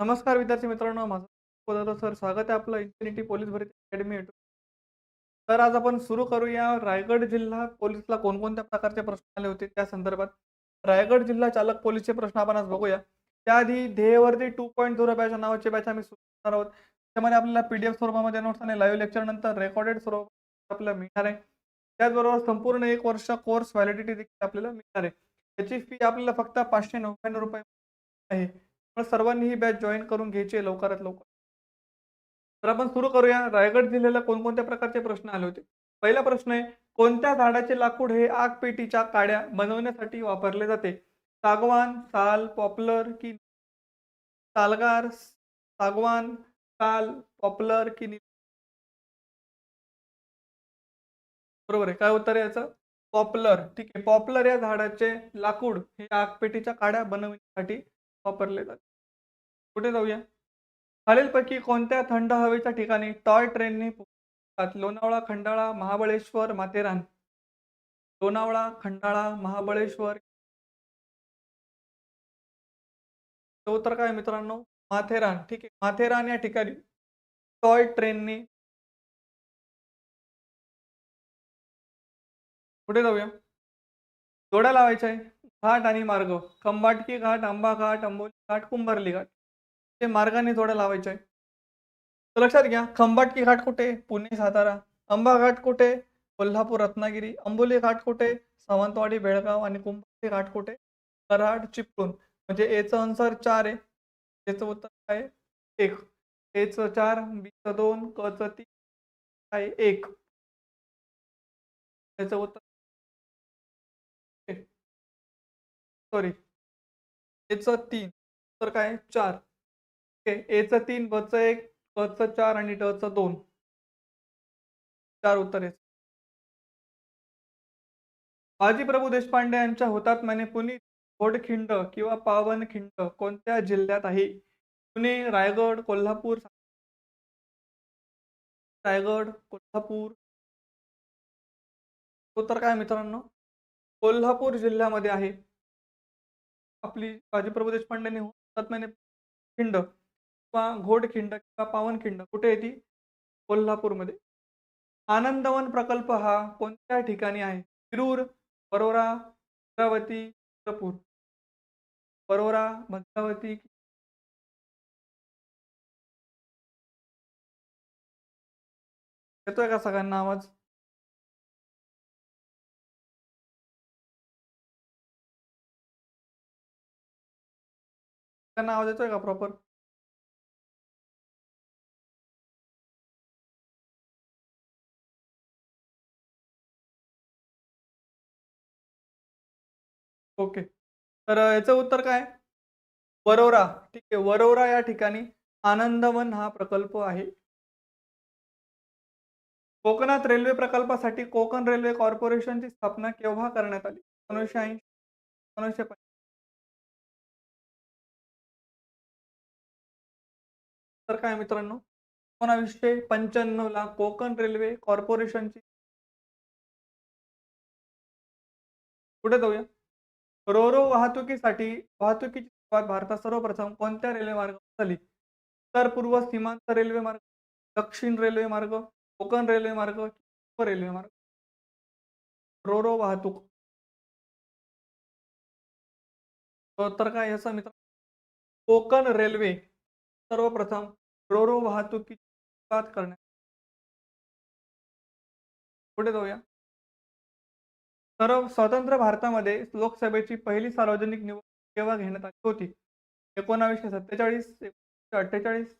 नमस्कार विद्यार्थी मित्रांनो माझं बोलतो सर. स्वागत आहे आपलं इन्फिनिटी पोलीस भरती अकॅडमी तर आज आपण सुरू करूया रायगड जिल्हा पोलीसला कोणकोणत्या प्रकारचे प्रश्न आले होते त्या संदर्भात. रायगड जिल्हा चालक पोलीसचे प्रश्न आपण आज बघूया. त्याआधी ध्येयवरती टू पॉईंट झिरो बॅच नावाचे बॅच आम्ही सुरू करणार आहोत. त्यामध्ये आपल्याला पी डी एफ स्वरूपामध्ये नोट्स आणि लाईव्ह लेक्चर नंतर रेकॉर्डेड स्वरूपात आपल्याला मिळणार आहे. त्याचबरोबर संपूर्ण एक वर्ष कोर्स व्हॅलिडिटी देखील आपल्याला मिळणार आहे. त्याची फी आपल्याला फक्त पाचशे नव्याण्णव रुपये आहे. सर्वांनी ही बॅच जॉईन करून घ्यायची लवकरात लवकर. तर आपण सुरू करूया. रायगड जिल्ह्याला कोणकोणत्या प्रकारचे प्रश्न आले होते? पहिला प्रश्न आहे कोणत्या झाडाचे लाकूड हे आग पेटीच्या काड्या बनवण्यासाठी वापरले जाते? सागवान साल पॉपलर की सालगार सागवान साल पॉपलर की बरोबर आहे. काय उत्तर आहे याचं? पॉपलर. ठीक आहे. पॉपलर या झाडाचे लाकूड हे आगपेटीच्या काड्या बनवण्यासाठी वापरले जाते. कुठे जाऊया. खालीलपैकी कोणत्या थंड हवेच्या ठिकाणी टॉय ट्रेनने लोणावळा खंडाळा महाबळेश्वर माथेरान? लोणावळा खंडाळा महाबळेश्वर? तो उत्तर काय मित्रांनो? माथेरान. ठीक आहे. माथेरान या ठिकाणी टॉय ट्रेनने कुठे जाऊया. जोड्या लावायच्या आहे. घाट आणि मार्ग. खंबाटकी घाट आंबा घाट अंबोली घाट कुंभारली घाट. ते मार्गाने थोडं लावायचं. आहे तर लक्षात घ्या खंबाटकी घाट कुठे? पुणे सातारा. आंबा घाट कुठे? कोल्हापूर रत्नागिरी. अंबोली घाट कुठे? सावंतवाडी बेळगाव आणि कुंभाटी घाट कुठे? कराड चिपळूण. म्हणजे एचं आन्सर चार आहे त्याचं उत्तर काय? आहे? एक एचं चार बीचं दोन कचं तीन काय? एक. त्याचं उत्तर सॉरी एचं तीन. तर काय? चार. एचं तीन बच एक कचं चार आणि डचं दोन. चार उत्तर आहे बाजीप्रभू देशपांडे यांच्या हुतात्म्याने पुणे घोडखिंड किंवा पावनखिंड कोणत्या जिल्ह्यात आहे? पुणे रायगड कोल्हापूर रायगड कोल्हापूर. उत्तर काय मित्रांनो? कोल्हापूर जिल्ह्यामध्ये आहे. आपली बाजीप्रभू देशपांडेने हुतात्म्याने खिंड. किंवा घोडखिंड किंवा पावनखिंड कुठे येते कोल्हापूरमध्ये. आनंदवन प्रकल्प हा कोणत्या ठिकाणी आहे? शिरूर बरोरा भद्रावती चंद्रपूर. बरोरा भद्रावती येतोय का सगळ्यांना आवाज? सगळ्यांना आवाज येतोय का प्रॉपर ओके. तर याचं उत्तर काय? वरोरा. ठीक आहे वरोरा या ठिकाणी आनंदवन हा प्रकल्प आहे. कोकणात रेल्वे प्रकल्पासाठी कोकण रेल्वे कॉर्पोरेशनची स्थापना केव्हा करण्यात आली? एकोणीसशे ऐंशी एकोणीसशे तर काय मित्रांनो? एकोणावीसशे पंच्याण्णव ला कोकण रेल्वे कॉर्पोरेशनची कुठे जाऊया? रोरो वाहतुकीसाठी वाहतुकीची सुरुवात भारतात सर्वप्रथम कोणत्या रेल्वे मार्गावर झाली? उत्तर पूर्व सीमांत रेल्वे मार्ग दक्षिण रेल्वे मार्ग कोकण रेल्वे मार्ग रेल्वे मार्ग? रोरो वाहतूक. तर काय याचा मित्र? कोकण रेल्वे सर्वप्रथम रोरो वाहतुकीची सुरुवात करण्यात पुढे जाऊया. तर स्वतंत्र भारतामध्ये लोकसभेची पहिली सार्वजनिक निवडणूक केव्हा घेण्यात आली होती? एकोणावीसशे सत्तेचाळीस एकोणीसशे अठ्ठेचाळीस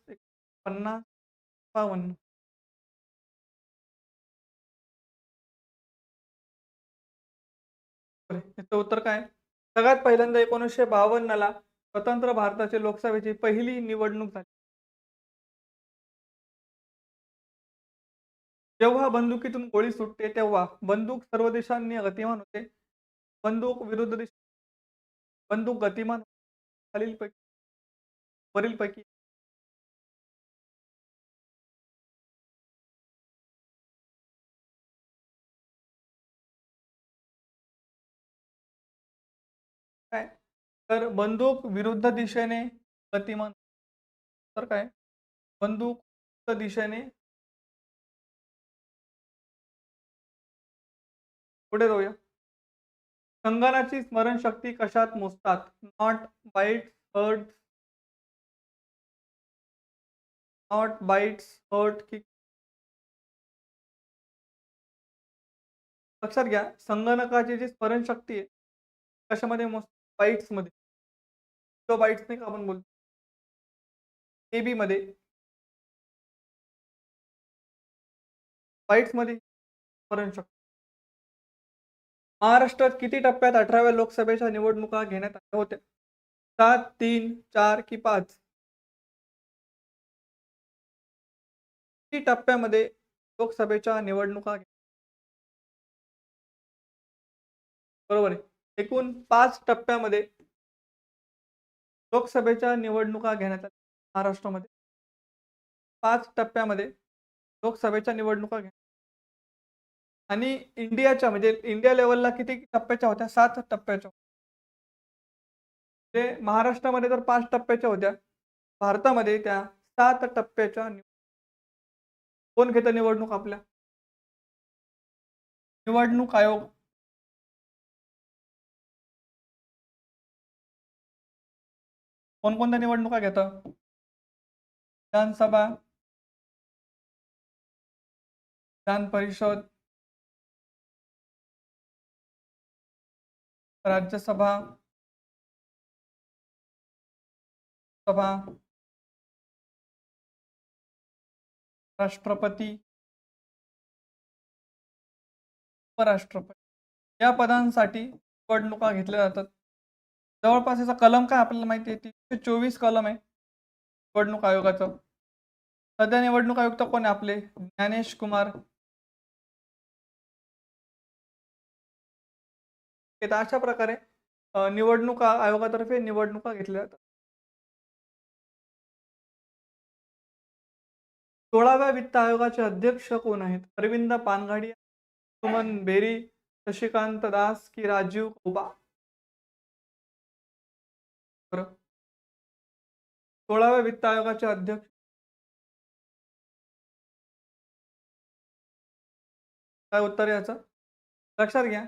पन्नास बावन्न. याचं उत्तर काय? सगळ्यात पहिल्यांदा एकोणीसशे बावन्नला स्वतंत्र भारताची लोकसभेची पहिली निवडणूक झाली. जेव्हा बंदुकीतून गोळी सुटते तेव्हा बंदूक सर्व देशांनी गतिमान होते. बंदूक विरुद्ध देश बंदूक गतिमान खालीलपैकी वरीलपैकी. काय? तर बंदूक विरुद्ध दिशेने गतिमान तर काय? बंदूक दिशेने पुढे जाऊया. संगणकाची स्मरणशक्ती कशात मोजतात? नॉट बाईट्स हर्ट नॉट बाईट्स हर्ट की लक्षात घ्या संगणकाची जी स्मरणशक्ती आहे कशामध्ये मोज बाईट्समध्ये किलो बाईट्स नाही का आपण बोलतो? ए बी मध्ये. बाईट्समध्ये स्मरणशक्ती. महाराष्ट्रात किती टप्प्यात अठराव्या लोकसभेच्या निवडणुका घेण्यात आल्या होत्या? सात तीन चार की पाच? किती टप्प्यामध्ये लोकसभेच्या निवडणुका बरोबर आहे. एकूण पाच टप्प्यामध्ये लोकसभेच्या निवडणुका घेण्यात आल्या महाराष्ट्रामध्ये. पाच टप्प्यामध्ये लोकसभेच्या निवडणुका घे आणि इंडियाच्या म्हणजे इंडिया लेवलला किती टप्प्याच्या होत्या? सात टप्प्याच्या म्हणजे महाराष्ट्रामध्ये तर पाच टप्प्याच्या होत्या. भारतामध्ये त्या सात टप्प्याच्या कोण घेतं निवडणूक आपल्या? निवडणूक आयोग. कोणकोणत्या निवडणुका घेतं? विधानसभा विधान परिषद राज्यसभा सभा राष्ट्रपती उपराष्ट्रपती. या पदांसाठी निवडणुका घेतल्या जातात. जवळपास याचा कलम काय आपल्याला माहिती आहे? तीनशे चोवीस कलम आहे निवडणूक आयोगाचं. सध्या निवडणूक आयुक्त कोण आहे आपले? ज्ञानेश कुमार तर अशा प्रकारे निवडणुका निवडणूक आयोगातर्फे निवडणुका घेतल्या जातात. सोळाव्या वित्त आयोगाचे अध्यक्ष कोण आहेत? अरविंद पानघाडिया सुमन बेरी शशिकांत दास की राजीव कोबा सोळाव्या वित्त आयोगाचे अध्यक्ष? काय उत्तर आहे याचं लक्षात घ्या.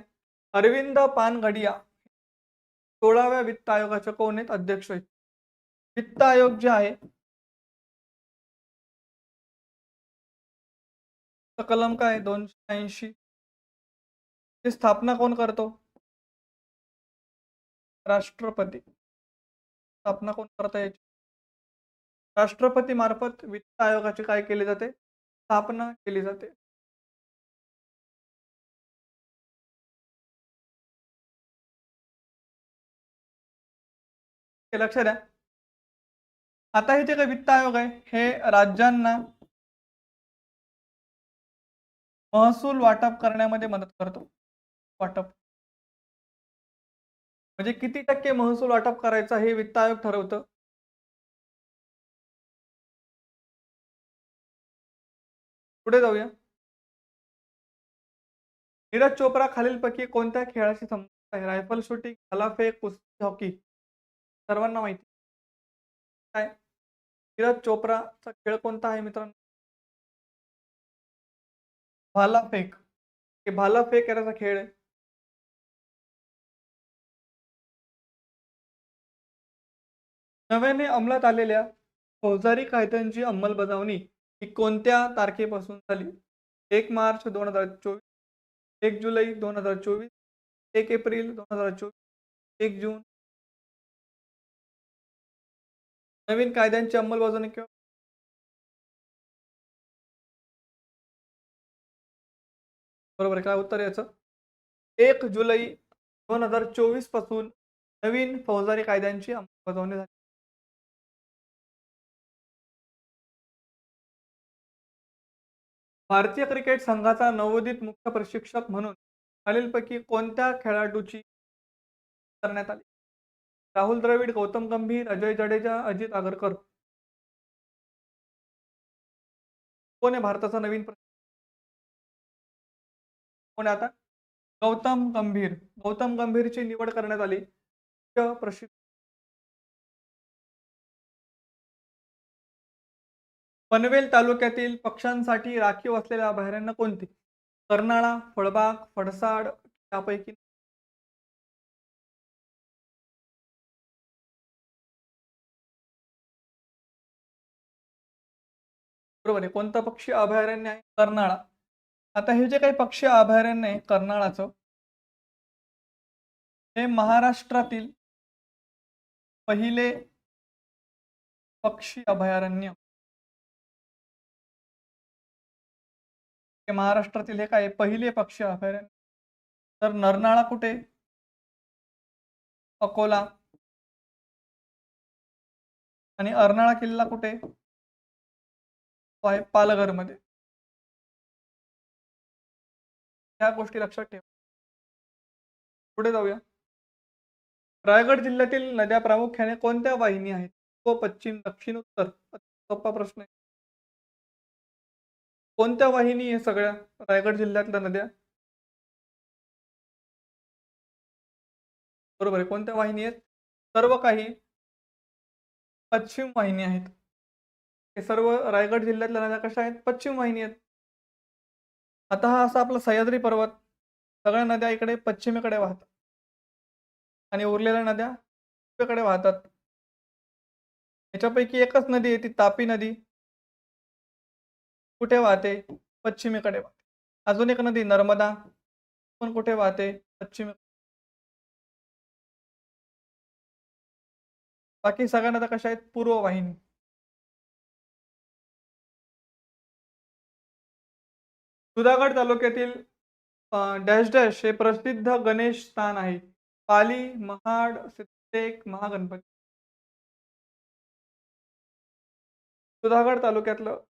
अरविंद पानगडिया सोळाव्या वित्त आयोगाचे कोण आहेत अध्यक्ष आहेत. वित्त आयोग जे आहे कलम काय दोनशे ऐंशी. ची स्थापना कोण करतो? राष्ट्रपती. स्थापना कोण करता याची? राष्ट्रपती मार्फत वित्त आयोगाची काय केली जाते? स्थापना केली जाते. हे द्या आता हे जे काही वित्त आयोग आहे हे राज्यांना महसूल वाटप करण्यामध्ये मदत करतो. वाटप. म्हणजे किती टक्के महसूल वाटप करायचा हे वित्त आयोग ठरवतं. पुढे जाऊया. नीरज चोप्रा खालीलपैकी कोणत्या खेळाशी संबंधित आहे? रायफल शूटिंग हलाफे कुस्ती हॉकी. सर्वांना माहिती काय नीरज चोप्राचा खेळ कोणता आहे मित्रांनो? भालाफेक हे भालाफेक याचा खेळ आहे. नव्याने अंमलात आलेल्या फौजदारी कायद्यांची अंमलबजावणी ही कोणत्या तारखेपासून झाली? एक मार्च दोन हजार चोवीस एक जुलै दोन हजार चोवीस एक एप्रिल दोन हजार चोवीस एक जून नवीन कायद्यांची अंमलबजावणी किंवा बरोबर काय उत्तर आहे याचं? एक जुलै दोन हजार चोवीसपासून नवीन फौजदारी कायद्यांची अंमलबजावणी झाली. भारतीय क्रिकेट संघाचा नवोदित मुख्य प्रशिक्षक म्हणून खालीलपैकी कोणत्या खेळाडूची करण्यात आली? राहुल द्रविड गौतम गंभीर अजय जडेजा अजित आगरकर. कोण आहे भारताचा नवीन कोण आता? गौतम गंभीर. गौतम गंभीरची निवड करण्यात आली. मुख्य पनवेल तालुक्यातील पक्ष्यांसाठी राखीव असलेल्या अभयारण्य कोणती? कर्नाळा फळबाग फडसाड यापैकी बरोबर आहे पक्षी अभयारण्य आहे? कर्नाळा. आता हे जे काही पक्षी अभयारण्य आहे कर्नाळाचं हे महाराष्ट्रातील पहिले पक्षी अभयारण्य. महाराष्ट्रातील हे काय पहिले पक्षी अभयारण्य. तर नरनाळा कुठे अकोला. आणि अर्नाळा किल्ला कुठे आहे पालघरमध्ये. ह्या गोष्टी लक्षात ठेवा. पुढे जाऊया. रायगड जिल्ह्यातील नद्या प्रामुख्याने कोणत्या वाहिनी आहेत? व पश्चिम दक्षिण उत्तर. सोपा प्रश्न आहे. कोणत्या वाहिनी आहे सगळ्या रायगड जिल्ह्यातल्या नद्या? बरोबर आहे. कोणत्या वाहिनी आहेत? सर्व काही पश्चिम वाहिनी आहेत. हे सर्व रायगड जिल्ह्यातल्या नद्या कशा आहेत? पश्चिम वाहिनी आहेत. आता हा असा आपला सह्याद्री पर्वत. सगळ्या नद्या इकडे पश्चिमेकडे वाहतात. आणि उरलेल्या नद्या पूर्वेकडे वाहतात. याच्यापैकी एकच नदी आहे ती तापी नदी. कुठे वाहते? पश्चिमेकडे वाहते. अजून एक नदी नर्मदा पण कुठे वाहते? पश्चिमे बाकी सगळ्या नद्या कशा आहेत? पूर्व वाहिनी. सुधागड तालुक्यातील डॅश डॅश हे प्रसिद्ध गणेश स्थान आहे. पाली महाड सिद्धेक महागणपती. सुधागड तालुक्यातलं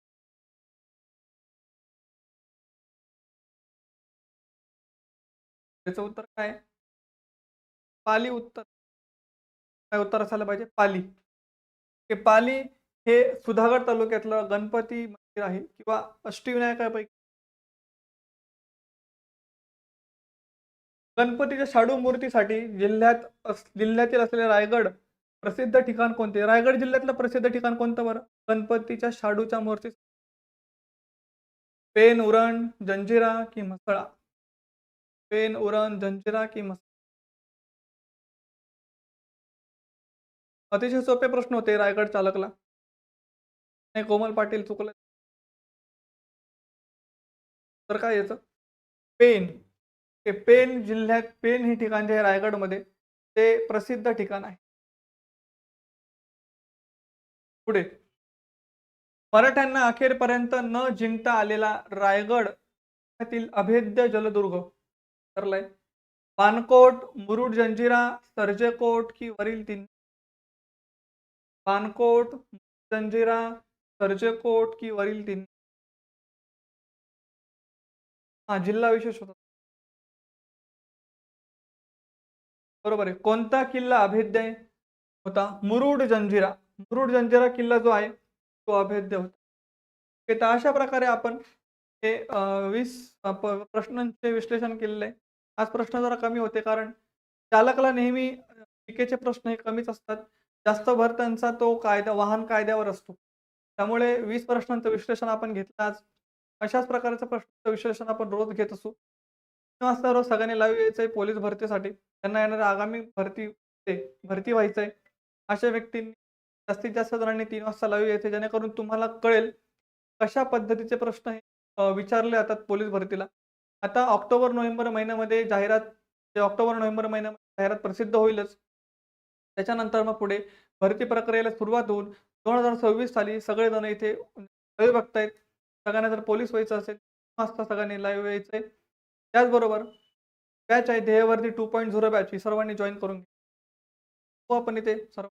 त्याचं उत्तर काय? पाली उत्तर. काय उत्तर असायला पाहिजे? पाली. पाली हे सुधागड तालुक्यातलं गणपती मंदिर आहे किंवा अष्टविनायकापैकी गणपतीच्या शाडू मूर्तीसाठी जिल्ह्यात अस- जिल्ह्यातील असलेले रायगड प्रसिद्ध ठिकाण कोणते? रायगड जिल्ह्यातलं प्रसिद्ध ठिकाण कोणतं बरं? गणपतीच्या शाडूच्या मूर्ती पेन उरण जंजिरा की म्हसळा? पेन उरण जंजिरा की म्हसळा अतिशय सोपे प्रश्न होते रायगड चालकला. नाही कोमल पाटील चुकलं. तर काय याचं? पेन. हे पेन जिल्ह्यात पेन हे ठिकाण जे आहे रायगडमध्ये ते प्रसिद्ध ठिकाण आहे. पुढे. मराठ्यांना अखेरपर्यंत न जिंकता आलेला रायगड येथील अभेद्य जलदुर्ग ठरलाय. पानकोट मुरुड जंजिरा सर्जेकोट की वरील तीन. पानकोट जंजिरा सर्जेकोट की वरील तीन. हा जिल्हा विशेष होता. बरोबर आहे. कोणता किल्ला अभेद्य आहे होता? मुरुड जंजिरा. मुरुड जंजिरा किल्ला जो आहे तो अभेद्य होता. ओके, तर अशा प्रकारे आपण हे वीस प्रश्नांचे विश्लेषण केलेलं आहे. आज प्रश्न जरा कमी होते कारण चालकला नेहमी टीकेचे प्रश्न हे कमीच असतात. जास्त भर त्यांचा तो कायदा वाहन कायद्यावर असतो. त्यामुळे वीस प्रश्नांचं विश्लेषण आपण घेतलं आज. अशाच प्रकारचं प्रश्नांचं विश्लेषण आपण रोज घेत असू. वाजता रोज सगळ्यांनी लाईव्ह यायचं आहे पोलीस भरतीसाठी. त्यांना येणाऱ्या आगामी भरती ते भरती व्हायचं आहे अशा व्यक्तींनी जास्तीत जास्त जणांनी तीन वाजता लाईव्ह यायचं जेणेकरून तुम्हाला कळेल कशा पद्धतीचे प्रश्न हे विचारले जातात पोलीस भरतीला. आता ऑक्टोबर नोव्हेंबर महिन्यामध्ये जाहिरात ऑक्टोबर नोव्हेंबर महिन्यामध्ये जाहिरात प्रसिद्ध होईलच. त्याच्यानंतर मग पुढे भरती प्रक्रियेला सुरुवात होऊन दोन हजार सव्वीस साली सगळेजण इथे लाईव्ह बघतायत. सगळ्यांना जर पोलीस व्हायचं असेल वाजता सगळ्यांनी लाईव्ह यायचं आहे त्याचबरोबर बॅच आहे ध्येयावरती टू पॉईंट झिरो बॅच ही सर्वांनी जॉईन करून घ्या. हो आपण इथे सर्व